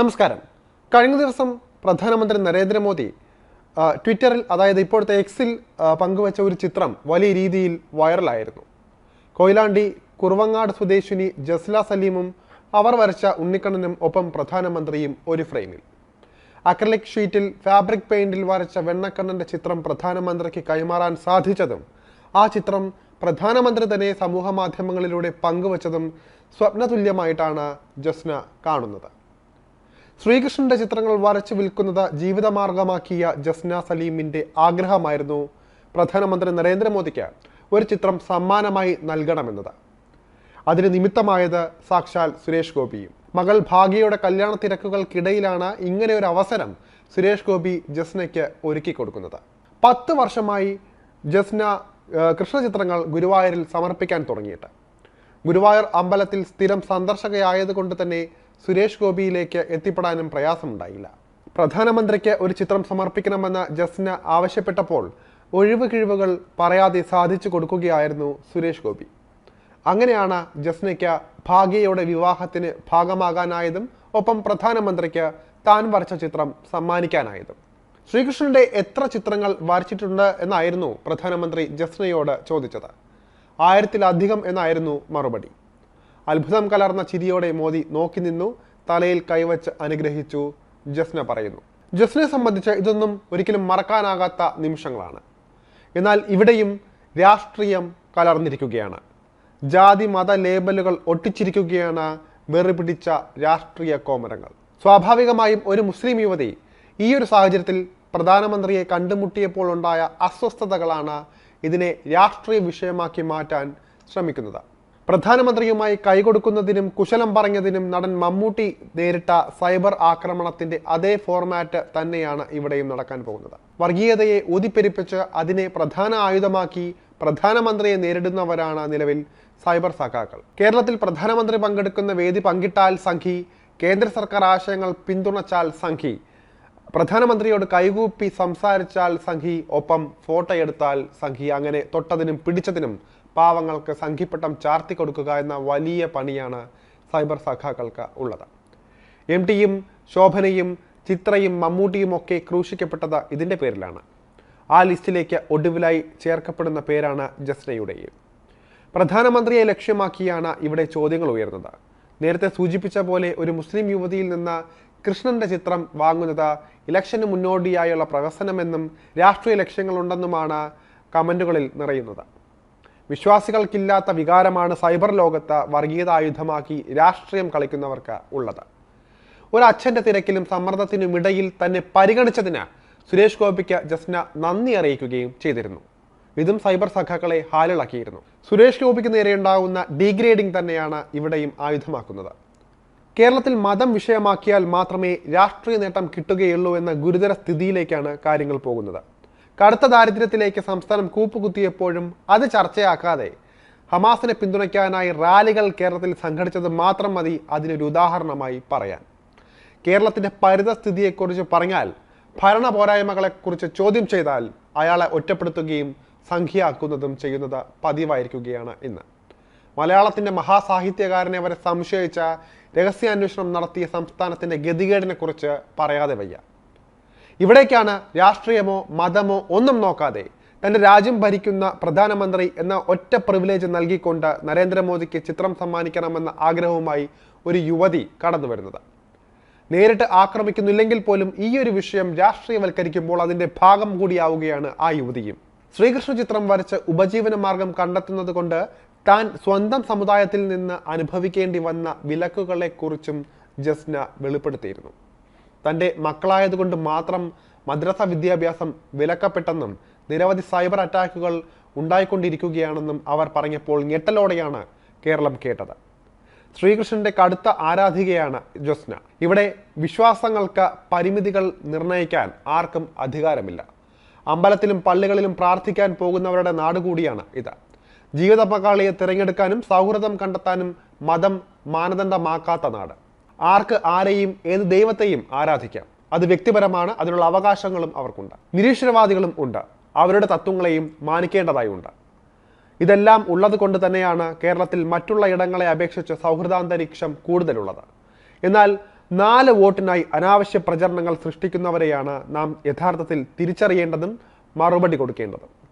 നമസ്കാരം. കഴിഞ്ഞ ദിവസം പ്രധാനമന്ത്രി നരേന്ദ്രമോദി ട്വിറ്ററിൽ അതായത് ഇപ്പോഴത്തെ എക്സിൽ പങ്കുവച്ച ഒരു ചിത്രം വലിയ രീതിയിൽ വൈറലായിരുന്നു. കൊയിലാണ്ടി കുറുവങ്ങാട് സ്വദേശിനി ജസ്ല സലീമും അവർ വരച്ച ഉണ്ണിക്കണ്ണനും ഒപ്പം പ്രധാനമന്ത്രിയും ഒരു ഫ്രെയിമിൽ. അക്രലിക് ഷീറ്റിൽ ഫാബ്രിക് പെയിന്റിൽ വരച്ച വെണ്ണക്കണ്ണന്റെ ചിത്രം പ്രധാനമന്ത്രിക്ക് കൈമാറാൻ സാധിച്ചതും ആ ചിത്രം പ്രധാനമന്ത്രി തന്നെ സമൂഹ മാധ്യമങ്ങളിലൂടെ പങ്കുവച്ചതും സ്വപ്നതുല്യമായിട്ടാണ് ജസ്ന കാണുന്നത്. ശ്രീകൃഷ്ണന്റെ ചിത്രങ്ങൾ വരച്ചു വിൽക്കുന്നത് ജീവിതമാർഗമാക്കിയ ജസ്ന സലീമിന്റെ ആഗ്രഹമായിരുന്നു. പ്രധാനമന്ത്രി നരേന്ദ്രമോദിക്ക് ഒരു ചിത്രം സമ്മാനമായി നൽകണമെന്നത്. അതിന് നിമിത്തമായത് സാക്ഷാൽ സുരേഷ് ഗോപിയും. മകൾ ഭാഗ്യയുടെ കല്യാണ തിരക്കുകൾക്കിടയിലാണ് ഇങ്ങനെ ഒരു അവസരം സുരേഷ് ഗോപി ജസ്നയ്ക്ക് ഒരുക്കി കൊടുക്കുന്നത്. പത്ത് വർഷമായി ജസ്ന കൃഷ്ണ ചിത്രങ്ങൾ ഗുരുവായൂരിൽ സമർപ്പിക്കാൻ തുടങ്ങിയിട്ട്. ഗുരുവായൂർ അമ്പലത്തിൽ സ്ഥിരം സന്ദർശകയായതുകൊണ്ട് തന്നെ സുരേഷ് ഗോപിയിലേക്ക് എത്തിപ്പെടാനും പ്രയാസമുണ്ടായില്ല. പ്രധാനമന്ത്രിക്ക് ഒരു ചിത്രം സമർപ്പിക്കണമെന്ന് ജസ്ന ആവശ്യപ്പെട്ടപ്പോൾ ഒഴിവ് കിഴിവുകൾ പറയാതെ സാധിച്ചു കൊടുക്കുകയായിരുന്നു സുരേഷ് ഗോപി. അങ്ങനെയാണ് ജസ്നയ്ക്ക് ഭാഗ്യയുടെ വിവാഹത്തിന് ഭാഗമാകാനായതും ഒപ്പം പ്രധാനമന്ത്രിക്ക് താൻ വരച്ച ചിത്രം സമ്മാനിക്കാനായതും. ശ്രീകൃഷ്ണന്റെ എത്ര ചിത്രങ്ങൾ വരച്ചിട്ടുണ്ട് എന്നായിരുന്നു പ്രധാനമന്ത്രി ജസ്നയോട് ചോദിച്ചത്. ആയിരത്തിലധികം എന്നായിരുന്നു മറുപടി. അത്ഭുതം കലർന്ന ചിരിയോടെ മോദി നോക്കി നിന്നു തലയിൽ കൈവച്ച് അനുഗ്രഹിച്ചു. ജസ്ന പറയുന്നു. ജസ്നെ സംബന്ധിച്ച് ഇതൊന്നും ഒരിക്കലും മറക്കാനാകാത്ത നിമിഷങ്ങളാണ്. എന്നാൽ ഇവിടെയും രാഷ്ട്രീയം കലർന്നിരിക്കുകയാണ്. ജാതി മത ലേബലുകൾ ഒട്ടിച്ചിരിക്കുകയാണ് വെറുപിടിച്ച രാഷ്ട്രീയ കോമരങ്ങൾ. സ്വാഭാവികമായും ഒരു മുസ്ലിം യുവതി ഈ ഒരു സാഹചര്യത്തിൽ പ്രധാനമന്ത്രിയെ കണ്ടുമുട്ടിയപ്പോൾ ഉണ്ടായ അസ്വസ്ഥതകളാണ് ഇതിനെ രാഷ്ട്രീയ വിഷയമാക്കി മാറ്റാൻ ശ്രമിക്കുന്നത്. പ്രധാനമന്ത്രിയുമായി കൈകൊടുക്കുന്നതിനും കുശലം പറഞ്ഞതിനും നടൻ മമ്മൂട്ടി നേരിട്ട സൈബർ ആക്രമണത്തിന്റെ അതേ ഫോർമാറ്റ് തന്നെയാണ് ഇവിടെയും നടക്കാൻ പോകുന്നത്. വർഗീയതയെ ഊതിപ്പെരിപ്പിച്ച് അതിനെ പ്രധാന ആയുധമാക്കി പ്രധാനമന്ത്രിയെ നേരിടുന്നവരാണ് നിലവിൽ സൈബർ സഖാക്കൾ. കേരളത്തിൽ പ്രധാനമന്ത്രി പങ്കെടുക്കുന്ന വേദി പങ്കിട്ടാൽ സംഘി കേന്ദ്ര സർക്കാർ ആശയങ്ങൾ പിന്തുണച്ചാൽ സംഘി പ്രധാനമന്ത്രിയോട് കൈകൂപ്പി സംസാരിച്ചാൽ സംഘി ഒപ്പം ഫോട്ടോ എടുത്താൽ സംഘി അങ്ങനെ തൊട്ടതിനും പിടിച്ചതിനും പാവങ്ങൾക്ക് സംഘിപ്പട്ടം ചാർത്തി കൊടുക്കുക എന്ന വലിയ പണിയാണ് സൈബർ സഖാക്കൾക്ക് ഉള്ളത്. എം ടിയും ശോഭനയും ചിത്രയും മമ്മൂട്ടിയും ഒക്കെ ക്രൂശിക്കപ്പെട്ടത് ഇതിന്റെ പേരിലാണ്. ആ ലിസ്റ്റിലേക്ക് ഒടുവിലായി ചേർക്കപ്പെടുന്ന പേരാണ് ജസ്നയുടെയും. പ്രധാനമന്ത്രിയെ ലക്ഷ്യമാക്കിയാണ് ഇവിടെ ചോദ്യങ്ങൾ ഉയർന്നത്. നേരത്തെ സൂചിപ്പിച്ച പോലെ ഒരു മുസ്ലിം യുവതിയിൽ നിന്ന് കൃഷ്ണന്റെ ചിത്രം വാങ്ങുന്നത് ഇലക്ഷന് മുന്നോടിയായുള്ള പ്രഹസനമെന്നും രാഷ്ട്രീയ ലക്ഷ്യങ്ങളുണ്ടെന്നുമാണ് കമന്റുകളിൽ നിറയുന്നത്. വിശ്വാസികൾക്കില്ലാത്ത വികാരമാണ് സൈബർ ലോകത്ത് വർഗീയത ആയുധമാക്കി രാഷ്ട്രീയം കളിക്കുന്നവർക്ക് ഉള്ളത്. ഒരു അച്ഛന്റെ തിരക്കിലും സമ്മർദ്ദത്തിനും ഇടയിൽ തന്നെ പരിഗണിച്ചതിന് സുരേഷ് ഗോപിക്ക് ജസ്ന നന്ദി അറിയിക്കുകയും ചെയ്തിരുന്നു. ഇതും സൈബർ സഖാക്കളെ ഹാലിളക്കിയിരുന്നു സുരേഷ് ഗോപിക്ക് നേരെയുണ്ടാകുന്ന ഡീഗ്രേഡിംഗ് തന്നെയാണ് ഇവിടെയും ആയുധമാക്കുന്നത്. കേരളത്തിൽ മതം വിഷയമാക്കിയാൽ മാത്രമേ രാഷ്ട്രീയ നേട്ടം കിട്ടുകയുള്ളൂ എന്ന ഗുരുതര സ്ഥിതിയിലേക്കാണ് കാര്യങ്ങൾ പോകുന്നത്. കടുത്ത ദാരിദ്ര്യത്തിലേക്ക് സംസ്ഥാനം കൂപ്പുകുത്തിയപ്പോഴും അത് ചർച്ചയാക്കാതെ ഹമാസിനെ പിന്തുണയ്ക്കാനായി റാലികൾ കേരളത്തിൽ സംഘടിച്ചത് മാത്രം മതി അതിനൊരു ഉദാഹരണമായി പറയാൻ. കേരളത്തിന്റെ പരിതസ്ഥിതിയെക്കുറിച്ച് പറഞ്ഞാൽ ഭരണ പോരായ്മകളെക്കുറിച്ച് ചോദ്യം ചെയ്താൽ അയാളെ ഒറ്റപ്പെടുത്തുകയും സംഖ്യയാക്കുന്നതും ചെയ്യുന്നത് പതിവായിരിക്കുകയാണ് ഇന്ന്. മലയാളത്തിന്റെ മഹാസാഹിത്യകാരനെ വരെ സംശയിച്ച രഹസ്യാന്വേഷണം നടത്തിയ സംസ്ഥാനത്തിന്റെ ഗതികേടിനെക്കുറിച്ച് പറയാതെ വയ്യ. ഇവിടേക്കാണ് രാഷ്ട്രീയമോ മതമോ ഒന്നും നോക്കാതെ തന്റെ രാജ്യം ഭരിക്കുന്ന പ്രധാനമന്ത്രി എന്ന ഒറ്റ പ്രിവിലേജ് നൽകിക്കൊണ്ട് നരേന്ദ്രമോദിക്ക് ചിത്രം സമ്മാനിക്കണമെന്ന ആഗ്രഹവുമായി ഒരു യുവതി കടന്നു വരുന്നത്. നേരിട്ട് ആക്രമിക്കുന്നില്ലെങ്കിൽ പോലും ഈ ഒരു വിഷയം രാഷ്ട്രീയവൽക്കരിക്കുമ്പോൾ അതിന്റെ ഭാഗം കൂടിയാവുകയാണ് ആ യുവതിയും. ശ്രീകൃഷ്ണ ചിത്രം വരച്ച് ഉപജീവന മാർഗം കണ്ടെത്തുന്നത് കൊണ്ട് താൻ സ്വന്തം സമുദായത്തിൽ നിന്ന് അനുഭവിക്കേണ്ടി വന്ന വിലക്കുകളെക്കുറിച്ചും ജസ്ന വെളിപ്പെടുത്തിയിരുന്നു. തന്റെ മക്കളായതുകൊണ്ട് മാത്രം മദ്രസ വിദ്യാഭ്യാസം വിലക്കപ്പെട്ടെന്നും നിരവധി സൈബർ അറ്റാക്കുകൾ ഉണ്ടായിക്കൊണ്ടിരിക്കുകയാണെന്നും അവർ പറഞ്ഞപ്പോൾ ഞെട്ടലോടെയാണ് കേരളം കേട്ടത്. ശ്രീകൃഷ്ണന്റെ കടുത്ത ആരാധികയാണ് ജോസ്ന. ഇവിടെ വിശ്വാസങ്ങൾക്ക് പരിമിതികൾ നിർണയിക്കാൻ ആർക്കും അധികാരമില്ല. അമ്പലത്തിലും പള്ളികളിലും പ്രാർത്ഥിക്കാൻ പോകുന്നവരുടെ നാട് കൂടിയാണ് ഇത്. ജീവിത പങ്കാളിയെ തിരഞ്ഞെടുക്കാനും സൗഹൃദം കണ്ടെത്താനും മതം മാനദണ്ഡമാക്കാത്ത നാട്. ആർക്ക് ആരെയും ഏത് ദൈവത്തെയും ആരാധിക്കാം. അത് വ്യക്തിപരമാണ് അതിനുള്ള അവകാശങ്ങളും അവർക്കുണ്ട്. നിരീശ്വരവാദികളും ഉണ്ട്. അവരുടെ തത്വങ്ങളെയും മാനിക്കേണ്ടതായി ഉണ്ട്. ഇതെല്ലാം ഉള്ളത് കൊണ്ട് തന്നെയാണ് കേരളത്തിൽ മറ്റുള്ള ഇടങ്ങളെ അപേക്ഷിച്ച് സൗഹൃദാന്തരീക്ഷം കൂടുതലുള്ളത്. എന്നാൽ നാല് വോട്ടിനായി അനാവശ്യ പ്രചരണങ്ങൾ സൃഷ്ടിക്കുന്നവരെയാണ് നാം യഥാർത്ഥത്തിൽ തിരിച്ചറിയേണ്ടതും മറുപടി കൊടുക്കേണ്ടതും.